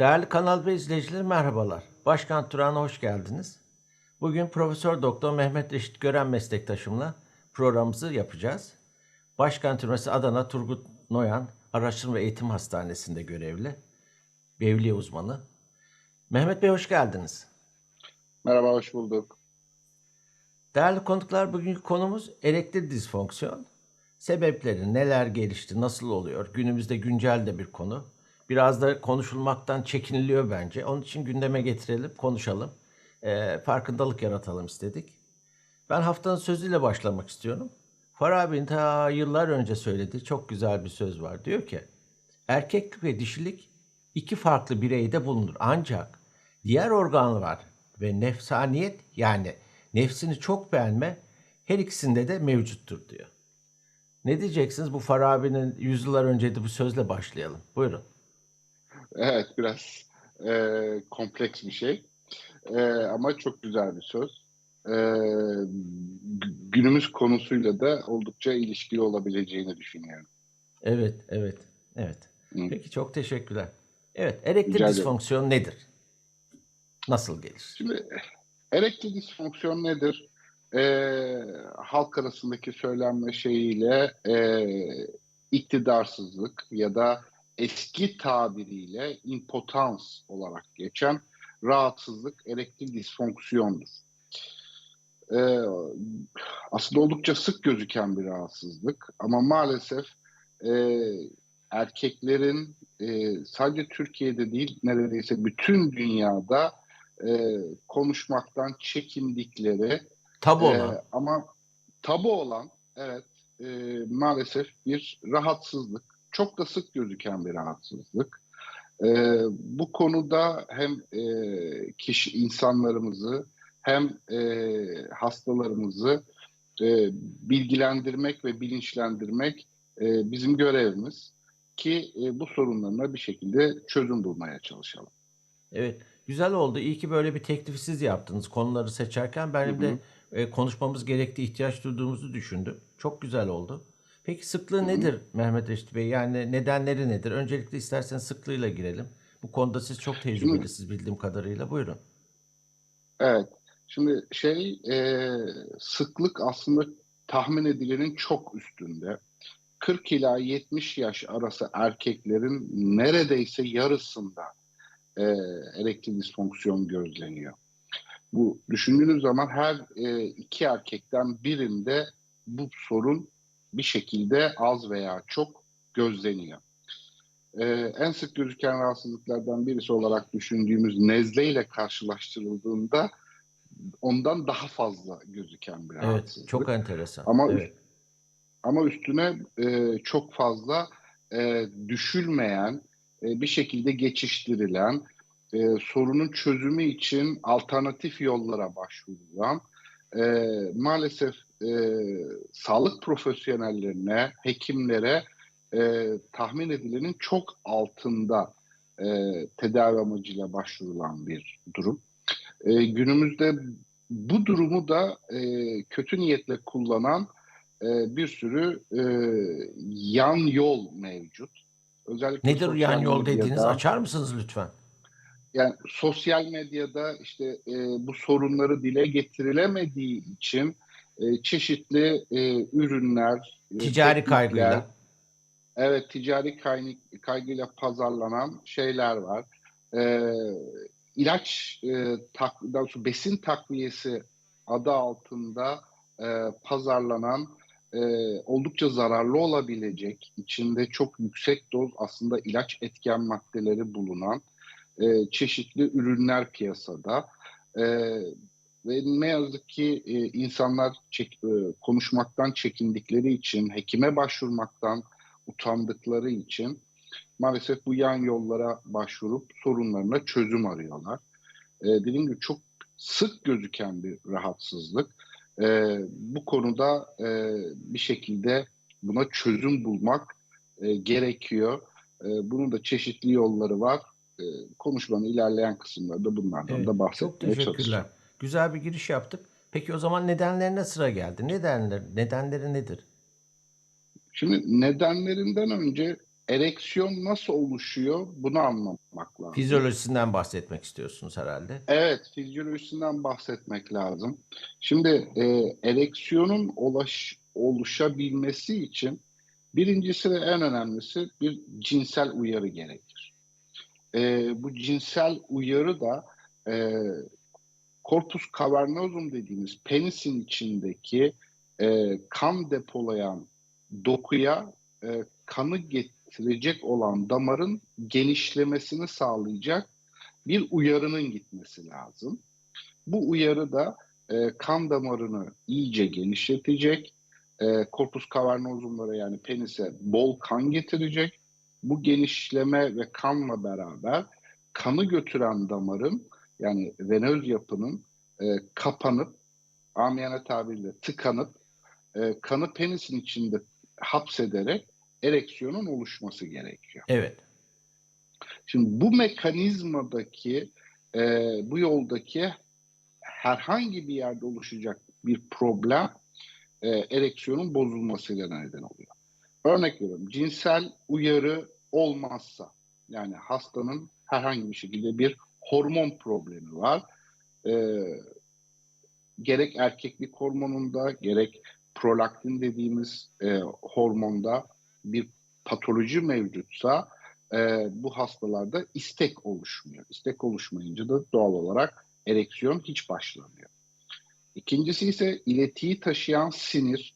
Değerli kanal ve izleyiciler merhabalar. Başkan Turan'a hoş geldiniz. Bugün Profesör Doktor Mehmet Reşit Gören meslektaşımla programımızı yapacağız. Başkan Türmesi Adana Turgut Noyan Araştırma ve Eğitim Hastanesi'nde görevli. Bevliye uzmanı. Mehmet Bey hoş geldiniz. Merhaba, hoş bulduk. Değerli konuklar bugünkü konumuz erektil disfonksiyon. Sebepleri neler gelişti, nasıl oluyor? Günümüzde güncel de bir konu. Biraz da konuşulmaktan çekiniliyor bence. Onun için gündeme getirelim, konuşalım. Ee, farkındalık yaratalım istedik. Ben haftanın sözüyle başlamak istiyorum. Farabi'nin ta yıllar önce söylediği çok güzel bir söz var. Diyor ki, erkeklik ve dişilik iki farklı bireyde bulunur. Ancak diğer organlar ve nefsaniyet yani nefsini çok beğenme her ikisinde de mevcuttur diyor. Ne diyeceksiniz? Bu Farabi'nin yüzyıllar önceydi bu sözle başlayalım. Buyurun. Evet, biraz e, kompleks bir şey. E, ama çok güzel bir söz. E, gü- günümüz konusuyla da oldukça ilişkili olabileceğini düşünüyorum. Evet, evet, evet. Hı. Peki çok teşekkürler. Evet, ederim. disfonksiyon nedir? Nasıl gelir? Şimdi erektil disfonksiyon nedir? E, halk arasındaki söylenme şeyiyle e, iktidarsızlık ya da eski tabiriyle impotans olarak geçen rahatsızlık erektil disfonksiyondur. E, aslında oldukça sık gözüken bir rahatsızlık ama maalesef e, erkeklerin e, sadece Türkiye'de değil neredeyse bütün dünyada e, konuşmaktan çekindikleri Tabu ee, olan. ama tabu olan evet e, maalesef bir rahatsızlık. Çok da sık gözüken bir rahatsızlık. Ee, bu konuda hem e, kişi insanlarımızı hem e, hastalarımızı e, bilgilendirmek ve bilinçlendirmek e, bizim görevimiz ki e, bu sorunlarına bir şekilde çözüm bulmaya çalışalım. Evet, güzel oldu. İyi ki böyle bir teklifi siz yaptınız konuları seçerken. Benim Hı de e, konuşmamız gerektiği ihtiyaç duyduğumuzu düşündüm. Çok güzel oldu. Peki sıklığı nedir Mehmet Reşit Bey? Yani nedenleri nedir? Öncelikle isterseniz sıklığıyla girelim. Bu konuda siz çok tecrübelisiniz bildiğim kadarıyla. Buyurun. Evet. Şimdi şey e, sıklık aslında tahmin edilenin çok üstünde. 40 ila 70 yaş arası erkeklerin neredeyse yarısında e, erektil disfonksiyon gözleniyor. Bu düşündüğünüz zaman her e, iki erkekten birinde bu sorun bir şekilde az veya çok gözleniyor. E, en sık gözüken rahatsızlıklardan birisi olarak düşündüğümüz nezle ile karşılaştırıldığında ondan daha fazla gözüken bir Evet, rahatsızlık. çok enteresan. Ama Evet. ama üstüne e, çok fazla e, düşülmeyen, e, bir şekilde geçiştirilen, e, sorunun çözümü için alternatif yollara başvurulan, e, maalesef e, sağlık profesyonellerine, hekimlere e, tahmin edilenin çok altında e, tedavi amacıyla başvurulan bir durum. E, günümüzde bu durumu da e, kötü niyetle kullanan e, bir sürü e, yan yol mevcut. Özellikle Nedir yan yol dediğiniz? Açar mısınız lütfen? yani sosyal medyada işte e, bu sorunları dile getirilemediği için e, çeşitli e, ürünler, e, Ticari kaygıyla. evet ticari kaynak, kaygıyla pazarlanan şeyler var. E, ilaç, e, tak, daha doğrusu besin takviyesi adı altında e, pazarlanan e, oldukça zararlı olabilecek, içinde çok yüksek doz aslında ilaç etken maddeleri bulunan e, çeşitli ürünler piyasada. E, ve ne yazık ki e, insanlar çek- e, konuşmaktan çekindikleri için, hekime başvurmaktan utandıkları için maalesef bu yan yollara başvurup sorunlarına çözüm arıyorlar. E, dediğim gibi çok sık gözüken bir rahatsızlık. E, bu konuda e, bir şekilde buna çözüm bulmak e, gerekiyor. E, bunun da çeşitli yolları var. E, konuşmanın ilerleyen kısımlarında bunlardan Evet, da çok bahsetmeye teşekkürler. çalışacağım. Güzel bir giriş yaptık. Peki o zaman nedenlerine sıra geldi. Nedenler, nedenleri nedir? Şimdi nedenlerinden önce ereksiyon nasıl oluşuyor bunu anlamak lazım. Fizyolojisinden bahsetmek istiyorsunuz herhalde. Evet, fizyolojisinden bahsetmek lazım. Şimdi e, ereksiyonun ulaş, oluşabilmesi için birincisi ve en önemlisi bir cinsel uyarı gerekir. E, bu cinsel uyarı da e, corpus cavernosum dediğimiz penisin içindeki e, kan depolayan dokuya e, kanı getirecek olan damarın genişlemesini sağlayacak bir uyarının gitmesi lazım. Bu uyarı da e, kan damarını iyice genişletecek, e, corpus cavernosumlara yani penise bol kan getirecek. Bu genişleme ve kanla beraber kanı götüren damarın yani venöz yapının e, kapanıp, amiyane tabirle tıkanıp, e, kanı penisin içinde hapsederek ereksiyonun oluşması gerekiyor. Evet. Şimdi bu mekanizmadaki, e, bu yoldaki herhangi bir yerde oluşacak bir problem e, ereksiyonun bozulmasıyla neden oluyor. Örnek veriyorum, cinsel uyarı olmazsa, yani hastanın herhangi bir şekilde bir hormon problemi var. E, gerek erkeklik hormonunda, gerek prolaktin dediğimiz e, hormonda bir patoloji mevcutsa, e, bu hastalarda istek oluşmuyor. İstek oluşmayınca da doğal olarak ereksiyon hiç başlamıyor. İkincisi ise iletiyi taşıyan sinir.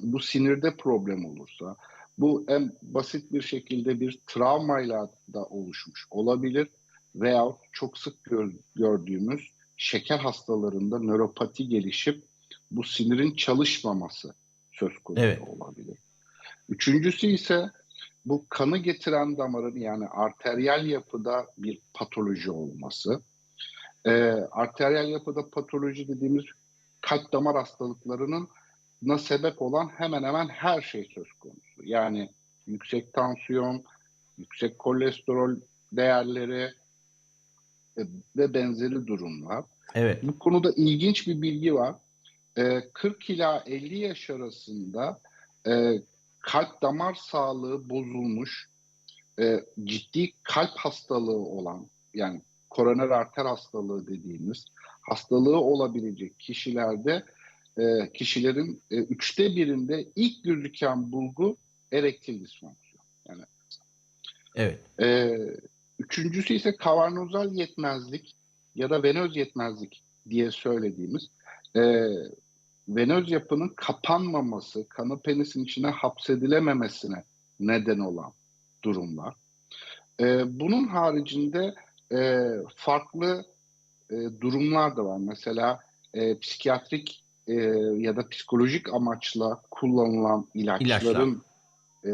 Bu sinirde problem olursa, bu en basit bir şekilde bir travmayla da oluşmuş olabilir veya çok sık gör, gördüğümüz şeker hastalarında nöropati gelişip bu sinirin çalışmaması söz konusu Evet. olabilir. Üçüncüsü ise bu kanı getiren damarın yani arteriyel yapıda bir patoloji olması. Ee, arteriyel yapıda patoloji dediğimiz kalp damar hastalıklarının na sebep olan hemen hemen her şey söz konusu. Yani yüksek tansiyon, yüksek kolesterol değerleri ve benzeri durumlar. Evet. Bu konuda ilginç bir bilgi var. Ee, 40 ila 50 yaş arasında e, kalp damar sağlığı bozulmuş, e, ciddi kalp hastalığı olan yani koroner arter hastalığı dediğimiz hastalığı olabilecek kişilerde e, kişilerin e, üçte birinde ilk gözüken bulgu erektil disfonksiyon. Yani Evet. e, üçüncüsü ise kavarnozal yetmezlik ya da venöz yetmezlik diye söylediğimiz e, venöz yapının kapanmaması, kanı penisin içine hapsedilememesine neden olan durumlar. E, bunun haricinde e, farklı e, durumlar da var. Mesela e, psikiyatrik e, ya da psikolojik amaçla kullanılan ilaçların e,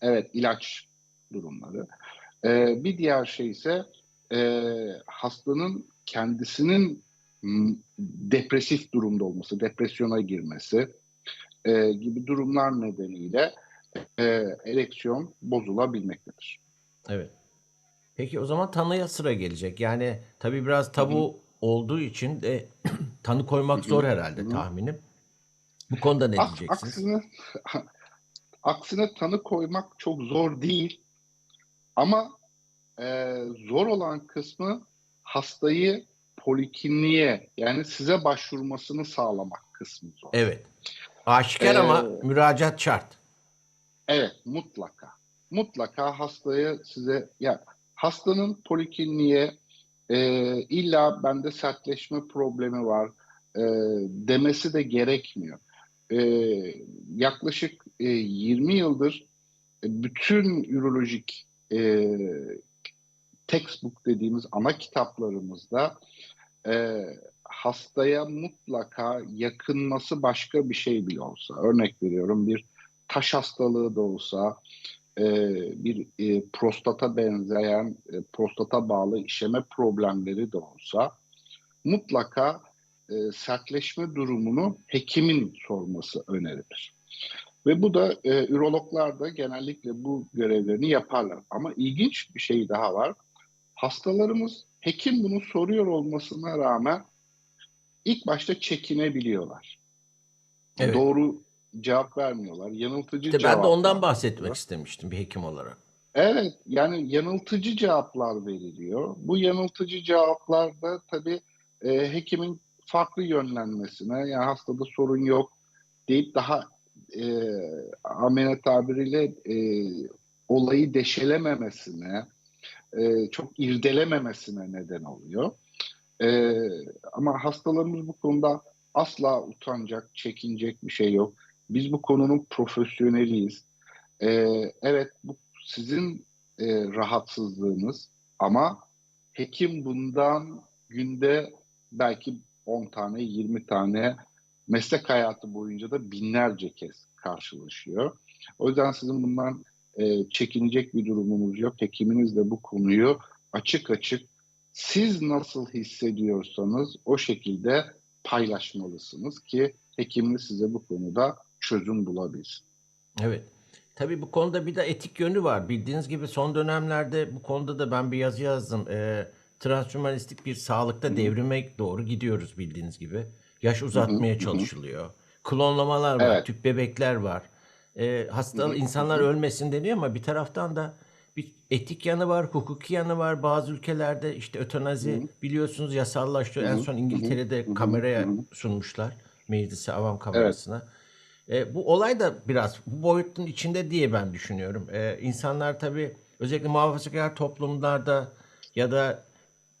evet ilaç durumları. E, bir diğer şey ise e, hastanın kendisinin depresif durumda olması, depresyona girmesi e, gibi durumlar nedeniyle e, ereksiyon bozulabilmektedir. Evet. Peki o zaman tanıya sıra gelecek. Yani tabii biraz tabu olduğu için de tanı koymak zor herhalde Hı hı. tahminim. Bu konuda ne diyeceksiniz? aksine, aksine tanı koymak çok zor değil. Ama e, zor olan kısmı hastayı polikliniğe yani size başvurmasını sağlamak kısmı zor. Evet. Aşikar ama Ee, müracaat şart. Evet, mutlaka. Mutlaka hastayı size ya hastanın polikliniğe e, illa bende sertleşme problemi var e, demesi de gerekmiyor. E, yaklaşık e, 20 yıldır e, bütün ürolojik e, textbook dediğimiz ana kitaplarımızda e, hastaya mutlaka yakınması başka bir şey bile olsa. Örnek veriyorum bir taş hastalığı da olsa, e, bir e, prostata benzeyen, e, prostata bağlı işeme problemleri de olsa mutlaka e, sertleşme durumunu hekimin sorması önerilir. Ve bu da e, ürologlar da genellikle bu görevlerini yaparlar. Ama ilginç bir şey daha var. Hastalarımız hekim bunu soruyor olmasına rağmen ilk başta çekinebiliyorlar. Evet. Doğru cevap vermiyorlar. Yanıltıcı İşte ben de ondan bahsetmek veriyorlar. istemiştim bir hekim olarak. Evet, yani yanıltıcı cevaplar veriliyor. Bu yanıltıcı cevaplarda tabii e, hekimin farklı yönlenmesine, yani hastada sorun yok deyip daha e, amele tabiriyle e, olayı deşelememesine, e, çok irdelememesine neden oluyor. E, ama hastalarımız bu konuda asla utanacak, çekinecek bir şey yok. Biz bu konunun profesyoneliyiz. E, evet, bu sizin e, rahatsızlığınız ama hekim bundan günde belki 10 tane, 20 tane meslek hayatı boyunca da binlerce kez karşılaşıyor. O yüzden sizin bundan e, çekinecek bir durumunuz yok. Hekiminiz de bu konuyu açık açık siz nasıl hissediyorsanız o şekilde paylaşmalısınız ki hekiminiz size bu konuda çözüm bulabilsin. Evet. Tabii bu konuda bir de etik yönü var. Bildiğiniz gibi son dönemlerde bu konuda da ben bir yazı yazdım. Ee, transhümanistik bir sağlıkta devrime doğru gidiyoruz bildiğiniz gibi. Yaş uzatmaya çalışılıyor. Klonlamalar var, Evet. tüp bebekler var. Ee, hasta insanlar ölmesin deniyor ama bir taraftan da bir etik yanı var, hukuki yanı var. Bazı ülkelerde işte ötenazi biliyorsunuz yasallaşıyor. En son İngiltere'de kameraya sunmuşlar. Meclise, avam kamerasına. E, bu olay da biraz bu boyutun içinde diye ben düşünüyorum. E, insanlar tabii özellikle muhafazakar toplumlarda ya da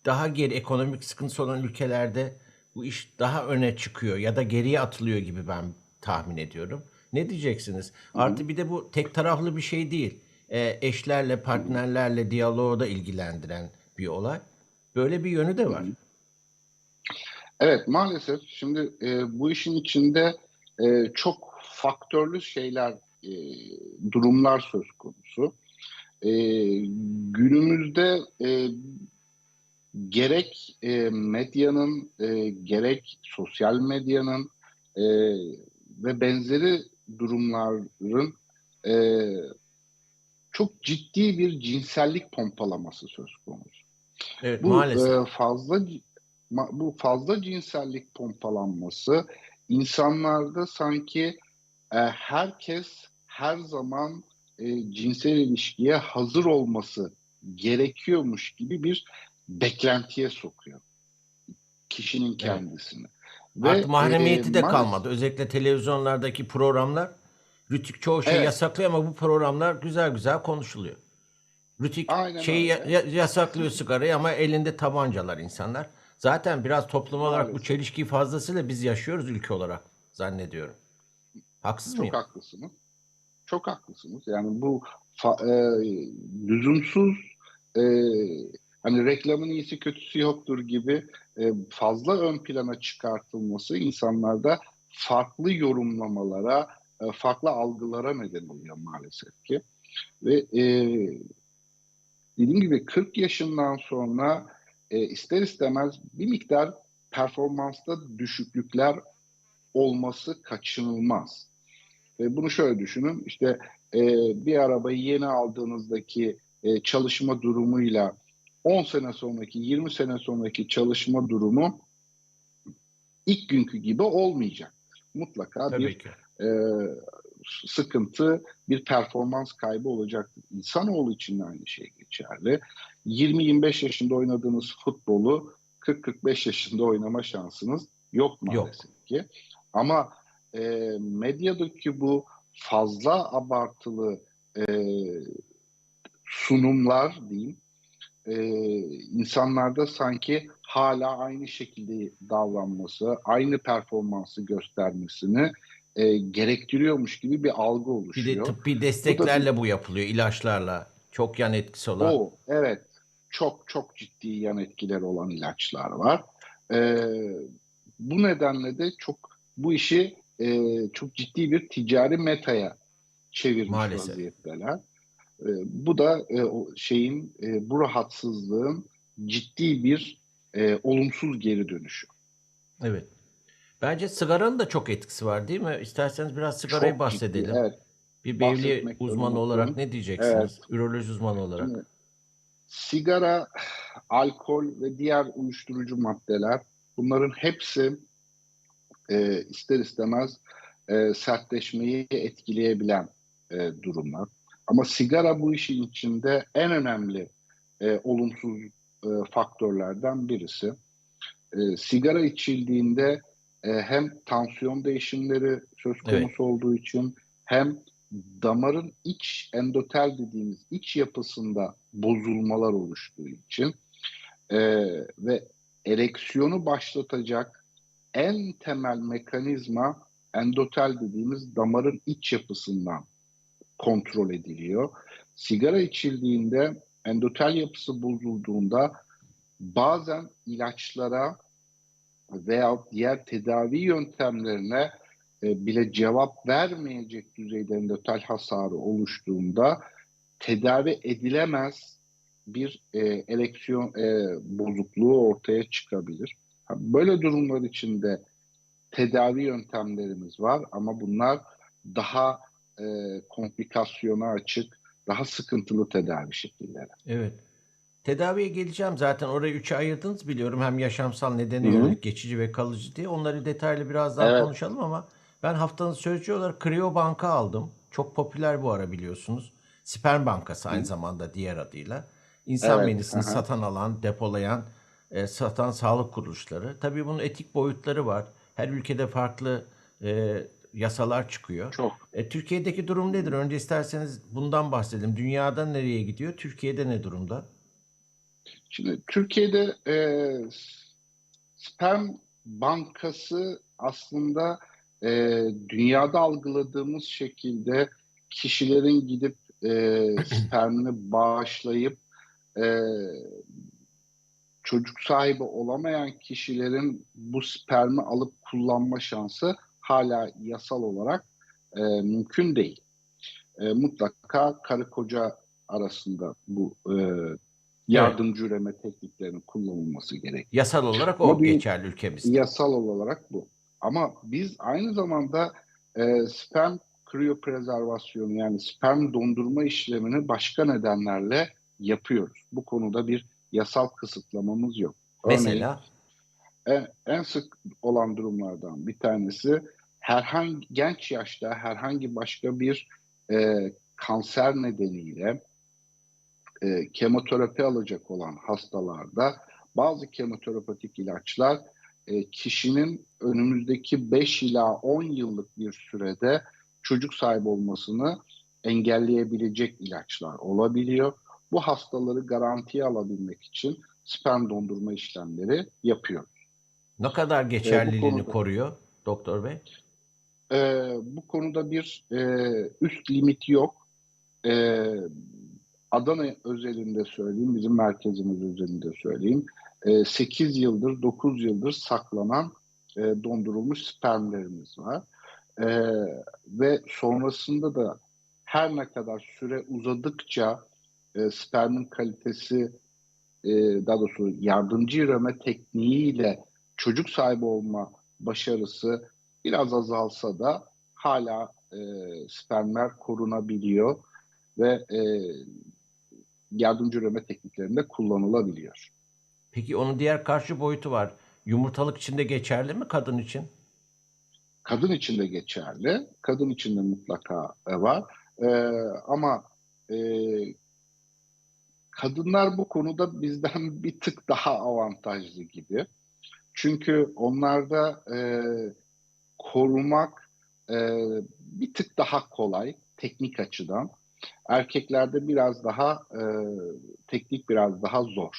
daha geri ekonomik sıkıntısı olan ülkelerde bu iş daha öne çıkıyor ya da geriye atılıyor gibi ben tahmin ediyorum. Ne diyeceksiniz? Artı bir de bu tek taraflı bir şey değil. E, eşlerle, partnerlerle diyaloğu da ilgilendiren bir olay. Böyle bir yönü de var. Evet maalesef şimdi e, bu işin içinde e, çok faktörlü şeyler, e, durumlar söz konusu. E, günümüzde e, gerek e, medyanın, e, gerek sosyal medyanın e, ve benzeri durumların e, çok ciddi bir cinsellik pompalaması söz konusu. Evet Bu maalesef. e, fazla bu fazla cinsellik pompalanması insanlarda sanki e, herkes her zaman e, cinsel ilişkiye hazır olması gerekiyormuş gibi bir beklentiye sokuyor kişinin kendisini. Artık mahremiyeti e, de kalmadı. Özellikle televizyonlardaki programlar Rütük çoğu şeyi Evet. yasaklıyor ama bu programlar güzel güzel konuşuluyor. Rütük Aynen şeyi ya- ya- yasaklıyor sigarayı ama elinde tabancalar insanlar. Zaten biraz toplum olarak bu Maalesef. çelişkiyi fazlasıyla biz yaşıyoruz ülke olarak zannediyorum. Haksız mıyım? Çok haklısınız. Çok haklısınız. Yani bu fa- e, lüzumsuz e, hani reklamın iyisi kötüsü yoktur gibi e, fazla ön plana çıkartılması insanlarda farklı yorumlamalara, e, farklı algılara neden oluyor maalesef ki. Ve e, dediğim gibi 40 yaşından sonra e, ister istemez bir miktar performansta düşüklükler olması kaçınılmaz. E, bunu şöyle düşünün, işte bir arabayı yeni aldığınızdaki çalışma durumuyla 10 sene sonraki, 20 sene sonraki çalışma durumu ilk günkü gibi olmayacaktır. Mutlaka Tabii bir ki. e, sıkıntı, bir performans kaybı olacaktır. İnsanoğlu için de aynı şey geçerli. 20-25 yaşında oynadığınız futbolu 40-45 yaşında oynama şansınız yok maalesef ki. Ama e, medyadaki bu fazla abartılı e, sunumlar diyeyim e, insanlarda sanki hala aynı şekilde davranması, aynı performansı göstermesini e, gerektiriyormuş gibi bir algı Bir de oluşuyor. tıbbi desteklerle bu yapılıyor, ilaçlarla. Çok yan etkisi olan. O evet çok çok ciddi yan etkileri olan ilaçlar var. Ee, bu nedenle de çok bu işi e, çok ciddi bir ticari metaya çevirmiş Maalesef. vaziyetteler. Ee, bu da e, o şeyin e, bu rahatsızlığın ciddi bir e, olumsuz geri dönüşü. Evet. Bence sigaranın da çok etkisi var değil mi? İsterseniz biraz sigarayı Çok bahsedelim. ciddi, evet. Bir beyli uzmanı olarak ne diyeceksiniz? Üroloji uzmanı olarak. Şimdi, sigara, alkol ve diğer uyuşturucu maddeler bunların hepsi e, ister istemez e, sertleşmeyi etkileyebilen e, durumlar. Ama sigara bu işin içinde en önemli e, olumsuz e, faktörlerden birisi. E, sigara içildiğinde e, hem tansiyon değişimleri söz konusu Evet. olduğu için hem damarın iç endotel dediğimiz iç yapısında bozulmalar oluştuğu için e, ve ereksiyonu başlatacak en temel mekanizma endotel dediğimiz damarın iç yapısından kontrol ediliyor. Sigara içildiğinde endotel yapısı bozulduğunda bazen ilaçlara veya diğer tedavi yöntemlerine e, bile cevap vermeyecek düzeyde endotel hasarı oluştuğunda tedavi edilemez bir e, ereksiyon e, bozukluğu ortaya çıkabilir. Böyle durumlar içinde tedavi yöntemlerimiz var ama bunlar daha e, komplikasyona açık, daha sıkıntılı tedavi şekilleri. Evet. Tedaviye geleceğim zaten. Orayı üçe ayırdınız biliyorum. Hem yaşamsal nedeni Hı hı. yönelik, geçici ve kalıcı diye. Onları detaylı biraz daha Evet. konuşalım ama ben haftanın sözcüğü olarak Creo Banka aldım. Çok popüler bu ara biliyorsunuz. Sperm Bankası aynı zamanda diğer adıyla. İnsan Evet, menisini aha. satan alan, depolayan, e, satan sağlık kuruluşları. Tabii bunun etik boyutları var. Her ülkede farklı e, yasalar çıkıyor. Çok. E, Türkiye'deki durum nedir? Önce isterseniz bundan bahsedelim. Dünyada nereye gidiyor? Türkiye'de ne durumda? Şimdi Türkiye'de e, sperm bankası aslında e, dünyada algıladığımız şekilde kişilerin gidip e, spermini bağışlayıp e, çocuk sahibi olamayan kişilerin bu spermi alıp kullanma şansı hala yasal olarak e, mümkün değil. E, mutlaka karı koca arasında bu e, yardımcı üreme tekniklerinin kullanılması gerekiyor. Yasal olarak o Ama geçerli ülkemizde. Yasal olarak bu. Ama biz aynı zamanda e, sperm kriyoprezervasyonu yani sperm dondurma işlemini başka nedenlerle yapıyoruz. Bu konuda bir yasal kısıtlamamız yok. Örneğin, Mesela en, en sık olan durumlardan bir tanesi herhangi genç yaşta herhangi başka bir e, kanser nedeniyle e, kemoterapi alacak olan hastalarda bazı kemoterapetik ilaçlar e, kişinin önümüzdeki 5 ila 10 yıllık bir sürede çocuk sahibi olmasını engelleyebilecek ilaçlar olabiliyor. Bu hastaları garantiye alabilmek için sperm dondurma işlemleri yapıyor. ne kadar geçerliliğini konuda- koruyor doktor bey? Ee, bu konuda bir e, üst limit yok. Ee, Adana özelinde söyleyeyim, bizim merkezimiz özelinde söyleyeyim. 8 yıldır, 9 yıldır saklanan e, dondurulmuş spermlerimiz var. Ee, ve sonrasında da her ne kadar süre uzadıkça e, spermin kalitesi, e, daha doğrusu yardımcı üreme tekniğiyle çocuk sahibi olma başarısı biraz azalsa da hala e, spermler korunabiliyor ve e, yardımcı üreme tekniklerinde kullanılabiliyor. Peki onun diğer karşı boyutu var. Yumurtalık için de geçerli mi kadın için? Kadın için de geçerli, kadın için de mutlaka e, var. E, ama e, kadınlar bu konuda bizden bir tık daha avantajlı gibi. Çünkü onlarda e, korumak e, bir tık daha kolay teknik açıdan. Erkeklerde biraz daha e, teknik biraz daha zor.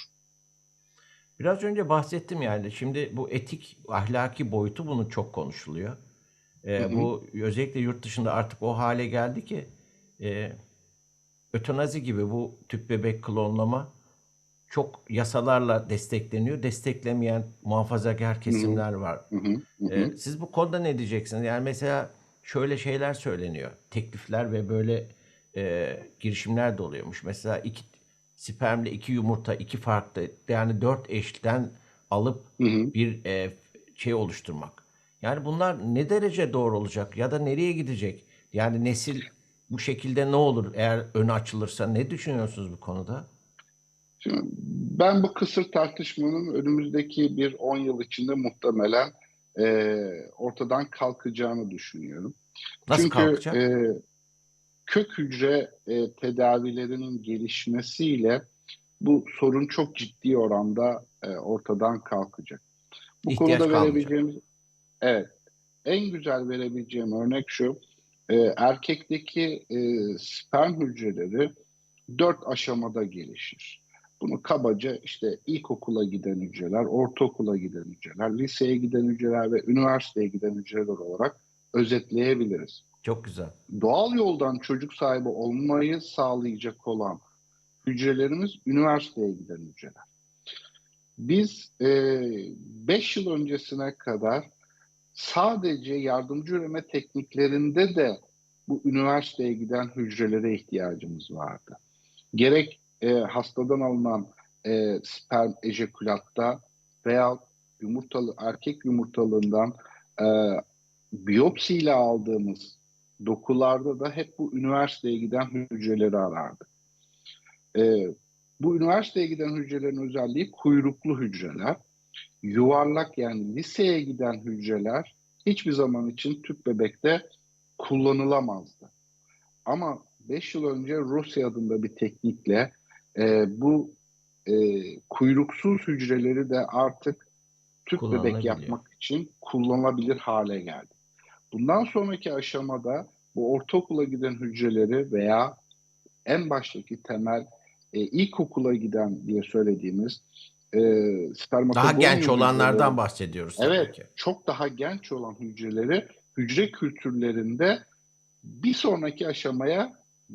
Biraz önce bahsettim yani. Şimdi bu etik, ahlaki boyutu bunun çok konuşuluyor. Hı hı. Bu özellikle yurt dışında artık o hale geldi ki e, ötenazi gibi bu tüp bebek klonlama çok yasalarla destekleniyor. Desteklemeyen muhafazakar kesimler var. Hı hı, hı hı. Ee, siz bu konuda ne diyeceksiniz? Yani mesela şöyle şeyler söyleniyor. Teklifler ve böyle e, girişimler de oluyormuş. Mesela iki spermle iki yumurta, iki farklı yani dört eşten alıp Hı hı. bir e, şey oluşturmak. Yani bunlar ne derece doğru olacak ya da nereye gidecek? Yani nesil bu şekilde ne olur eğer önü açılırsa ne düşünüyorsunuz bu konuda? Şimdi ben bu kısır tartışmanın önümüzdeki bir 10 yıl içinde muhtemelen e, ortadan kalkacağını düşünüyorum. Nasıl Çünkü kalkacak? e, kök hücre e, tedavilerinin gelişmesiyle bu sorun çok ciddi oranda e, ortadan kalkacak. Bu İhtiyaç konuda kalmayacak. verebileceğimiz evet en güzel verebileceğim örnek şu. e, erkekteki e, sperm hücreleri dört aşamada gelişir. Bunu kabaca işte ilkokula giden hücreler, ortaokula giden hücreler, liseye giden hücreler ve üniversiteye giden hücreler olarak özetleyebiliriz Çok güzel. doğal yoldan çocuk sahibi olmayı sağlayacak olan hücrelerimiz üniversiteye giden hücreler. Biz 5 yıl öncesine kadar sadece yardımcı üreme tekniklerinde de bu üniversiteye giden hücrelere ihtiyacımız vardı. Gerek e, hastadan alınan e, sperm ejekülatta veya yumurtalı erkek yumurtalığından e, biyopsiyle aldığımız dokularda da hep bu üniversiteye giden hücreleri arardık. Ee, bu üniversiteye giden hücrelerin özelliği kuyruklu hücreler. Yuvarlak yani liseye giden hücreler hiçbir zaman için tüp bebekte kullanılamazdı. Ama 5 yıl önce Rusya adında bir teknikle e, bu e, kuyruksuz hücreleri de artık tüp bebek yapmak için kullanılabilir hale geldi. Bundan sonraki aşamada bu ortaokula giden hücreleri veya en baştaki temel e, ilkokula giden diye söylediğimiz e, Daha genç olanlardan bahsediyoruz Evet, ki. çok daha genç olan hücreleri hücre kültürlerinde bir sonraki aşamaya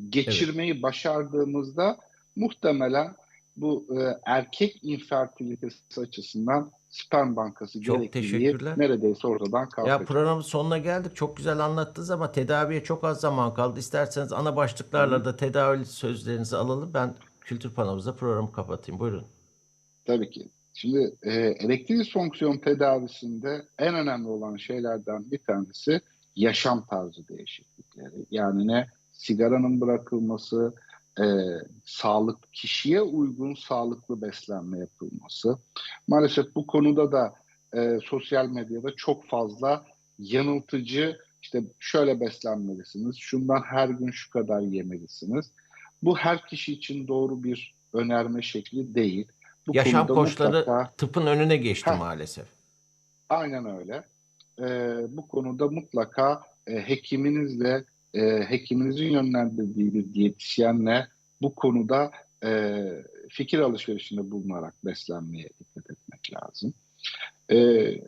geçirmeyi başardığımızda muhtemelen bu e, erkek infertilitesi açısından sperm bankası Çok gerekliliği teşekkürler. neredeyse ortadan Ya kalkacak. programın sonuna geldik. Çok güzel anlattınız ama tedaviye çok az zaman kaldı. İsterseniz ana başlıklarla da tedavi sözlerinizi alalım. Ben kültür panomuzda programı kapatayım. Buyurun. Tabii ki. Şimdi e, elektrik disfonksiyon tedavisinde en önemli olan şeylerden bir tanesi yaşam tarzı değişiklikleri. Yani ne sigaranın bırakılması, e, sağlık kişiye uygun sağlıklı beslenme yapılması. Maalesef bu konuda da e, sosyal medyada çok fazla yanıltıcı işte şöyle beslenmelisiniz, şundan her gün şu kadar yemelisiniz. Bu her kişi için doğru bir önerme şekli değil. Bu Yaşam koçları mutlaka- tıpın önüne geçti Heh. maalesef. Aynen öyle. Ee, bu konuda mutlaka e, hekiminizle, e, hekiminizin yönlendirdiği bir diyetisyenle bu konuda e, fikir alışverişinde bulunarak beslenmeye dikkat etmek lazım. Ee,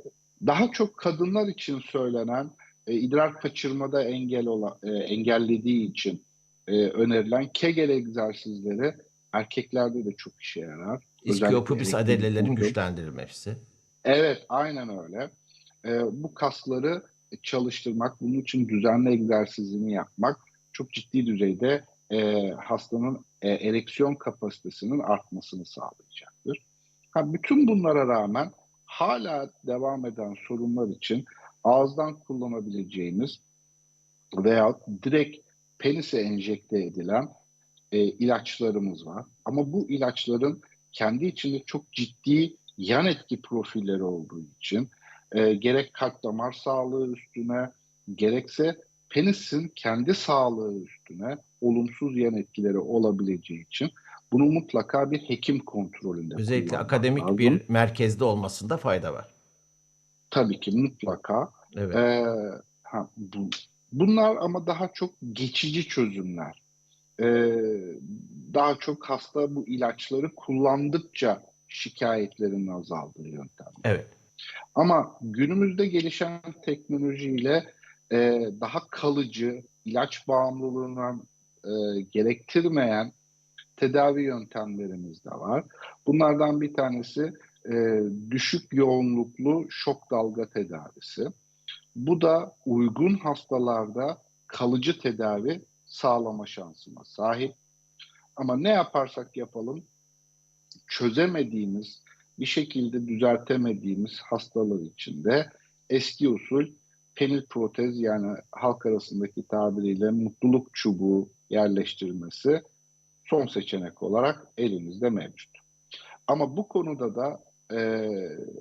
daha çok kadınlar için söylenen e, idrar kaçırmada engel olan, e, engellediği için e, önerilen Kegel egzersizleri erkeklerde de çok işe yarar. Adelelerin elektrik güçlendirilmesi. Evet, aynen öyle. Ee, bu kasları çalıştırmak, bunun için düzenli egzersizini yapmak çok ciddi düzeyde e, hastanın e, ereksiyon kapasitesinin artmasını sağlayacaktır. Ha, bütün bunlara rağmen hala devam eden sorunlar için ağızdan kullanabileceğimiz veya direkt penise enjekte edilen e, ilaçlarımız var. Ama bu ilaçların kendi içinde çok ciddi yan etki profilleri olduğu için e, gerek kalp damar sağlığı üstüne gerekse penisin kendi sağlığı üstüne olumsuz yan etkileri olabileceği için bunu mutlaka bir hekim kontrolünde Özellikle akademik lazım. bir merkezde olmasında fayda var. Tabii ki mutlaka. Evet. Ee, ha, bu, bunlar ama daha çok geçici çözümler. Ee, daha çok hasta bu ilaçları kullandıkça şikayetlerin azaldığı yöntem. Evet. Ama günümüzde gelişen teknolojiyle e, daha kalıcı, ilaç bağımlılığından e, gerektirmeyen tedavi yöntemlerimiz de var. Bunlardan bir tanesi e, düşük yoğunluklu şok dalga tedavisi. Bu da uygun hastalarda kalıcı tedavi sağlama şansına sahip. Ama ne yaparsak yapalım çözemediğimiz, bir şekilde düzeltemediğimiz hastalar için de eski usul penil protez yani halk arasındaki tabiriyle mutluluk çubuğu yerleştirilmesi son seçenek olarak elimizde mevcut. Ama bu konuda da e,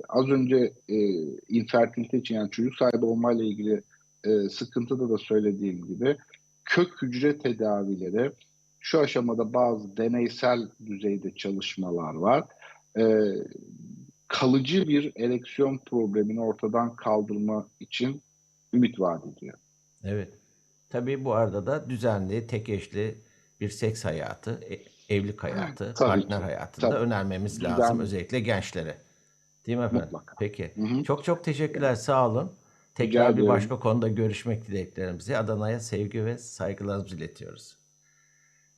az önce e, infertilite için yani çocuk sahibi olmayla ilgili e, sıkıntıda da söylediğim gibi kök hücre tedavileri şu aşamada bazı deneysel düzeyde çalışmalar var. E, kalıcı bir ereksiyon problemini ortadan kaldırma için ümit vaat ediyor. Evet. Tabii bu arada da düzenli, tek eşli bir seks hayatı, e- evlilik hayatı, Tabii partner ki. hayatında Tabii. önermemiz Düzenli. lazım özellikle gençlere. Değil mi efendim? Mutlaka. Peki. Hı hı. Çok çok teşekkürler. Sağ olun. Tekrar bir ediyorum. başka konuda görüşmek dileklerimizi Adana'ya sevgi ve saygılarımızı iletiyoruz.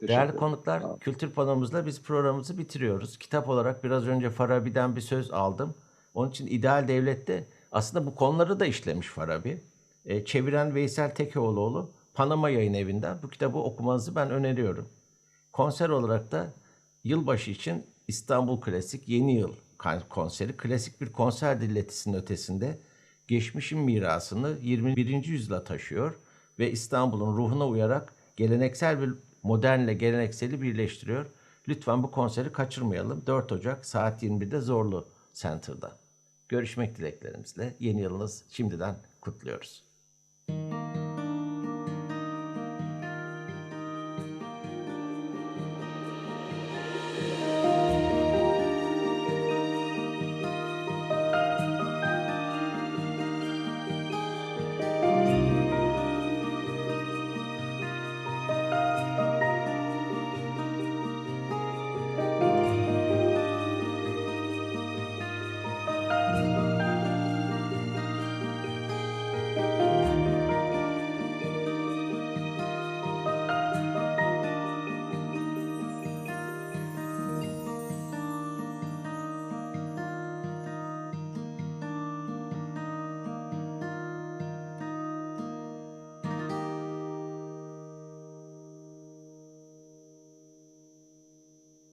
Değerli ederim. konuklar, kültür panomuzla biz programımızı bitiriyoruz. Kitap olarak biraz önce Farabi'den bir söz aldım. Onun için ideal devlette aslında bu konuları da işlemiş Farabi. E, çeviren Veysel Tekeoğluoğlu Panama Yayın Evi'nden bu kitabı okumanızı ben öneriyorum. Konser olarak da yılbaşı için İstanbul Klasik Yeni Yıl konseri klasik bir konser dilletisinin ötesinde geçmişin mirasını 21. yüzyıla taşıyor ve İstanbul'un ruhuna uyarak geleneksel bir modernle gelenekseli birleştiriyor. Lütfen bu konseri kaçırmayalım. 4 Ocak saat 21'de Zorlu Center'da. Görüşmek dileklerimizle yeni yılınız şimdiden kutluyoruz.